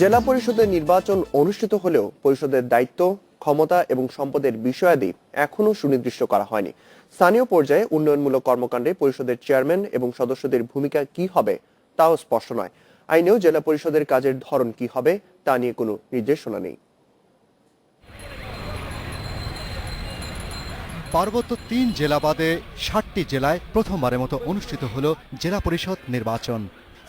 জেলা পরিষদের নির্বাচন অনুষ্ঠিত হলেও পরিষদের দায়িত্ব, ক্ষমতা এবং সম্পদের বিষয়াদি এখনও সুনির্দিষ্ট করা হয়নি। স্থানীয় পর্যায়ে উন্নয়নমূলক কর্মকাণ্ডে পরিষদের চেয়ারম্যান এবং সদস্যদের ভূমিকা কি হবে তাও স্পষ্ট নয়। আইনেও জেলা পরিষদের কাজের ধরন কি হবে তা নিয়ে কোনো নির্দেশনা নেই। পার্বত্য তিন জেলা বাদে ষাটটি জেলায় প্রথমবারের মতো অনুষ্ঠিত হল জেলা পরিষদ নির্বাচন।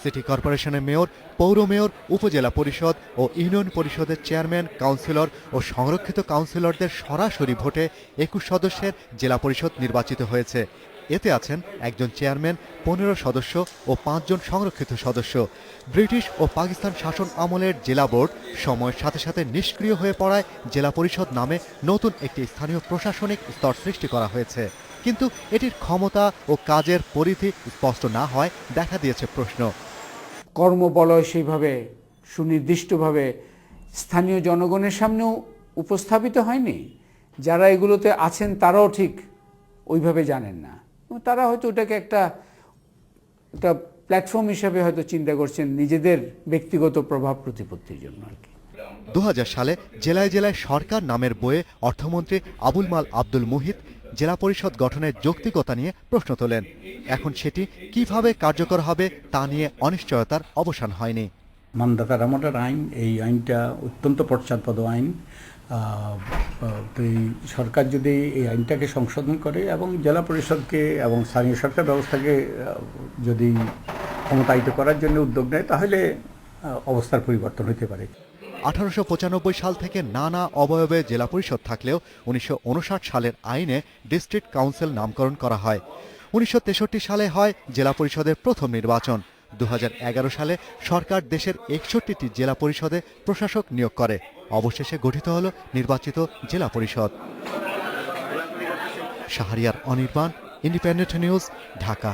সিটি কর্পোরেশনের মেয়র, পৌর মেয়র, উপজেলা পরিষদ ও ইউনিয়ন পরিষদের চেয়ারম্যান, কাউন্সিলর ও সংরক্ষিত কাউন্সিলরদের সরাসরি ভোটে একুশ সদস্যের জেলা পরিষদ নির্বাচিত হয়েছে। এতে আছেন একজন চেয়ারম্যান, পনেরো সদস্য ও পাঁচজন সংরক্ষিত সদস্য। ব্রিটিশ ও পাকিস্তান শাসন আমলের জেলা বোর্ড সময়ের সাথে সাথে নিষ্ক্রিয় হয়ে পড়ায় জেলা পরিষদ নামে নতুন একটি স্থানীয় প্রশাসনিক স্তর সৃষ্টি করা হয়েছে। কিন্তু এটির ক্ষমতা ও কাজের পরিধি স্পষ্ট না হয় দেখা দিয়েছে প্রশ্ন। কর্মবলয় সেইভাবে সুনির্দিষ্টভাবে স্থানীয় জনগণের সামনেও উপস্থাপিত হয়নি। যারা এগুলোতে আছেন তারাও ঠিক ওইভাবে জানেন না। তারা হয়তো ওটাকে একটা একটা প্ল্যাটফর্ম হিসাবে হয়তো চিন্তা করছেন নিজেদের ব্যক্তিগত প্রভাব প্রতিপত্তির জন্য আর কি। দু হাজার সালে জেলায় জেলায় সরকার নামের বইয়ে অর্থমন্ত্রী আবুল মাল আব্দুল মুহিত জেলা পরিষদ গঠনের যৌক্তিকতা নিয়ে প্রশ্ন তোলেন। এখন সেটি কীভাবে কার্যকর হবে তা নিয়ে অনিশ্চয়তার অবসান হয়নি। মান্দাতা রামটার আইন, এই আইনটা অত্যন্ত পশ্চাৎপদ আইন। সরকার যদি এই আইনটাকে সংশোধন করে এবং জেলা পরিষদকে এবং স্থানীয় সরকার ব্যবস্থাকে যদি ক্ষমতায়িত করার জন্য উদ্যোগ নেয়, তাহলে অবস্থার পরিবর্তন হতে পারে। আঠারোশো পঁচানব্বই সাল থেকে নানা অবয়বে জেলা পরিষদ থাকলেও উনিশশো উনষাট সালের আইনে ডিস্ট্রিক্ট কাউন্সিল নামকরণ করা হয়। উনিশশো তেষট্টি সালে হয় জেলা পরিষদের প্রথম নির্বাচন। দু হাজার এগারো সালে সরকার দেশের একষট্টিটি জেলা পরিষদে প্রশাসক নিয়োগ করে। অবশেষে গঠিত হল নির্বাচিত জেলা পরিষদ। Shahriar Anirban, independent news, Dhaka.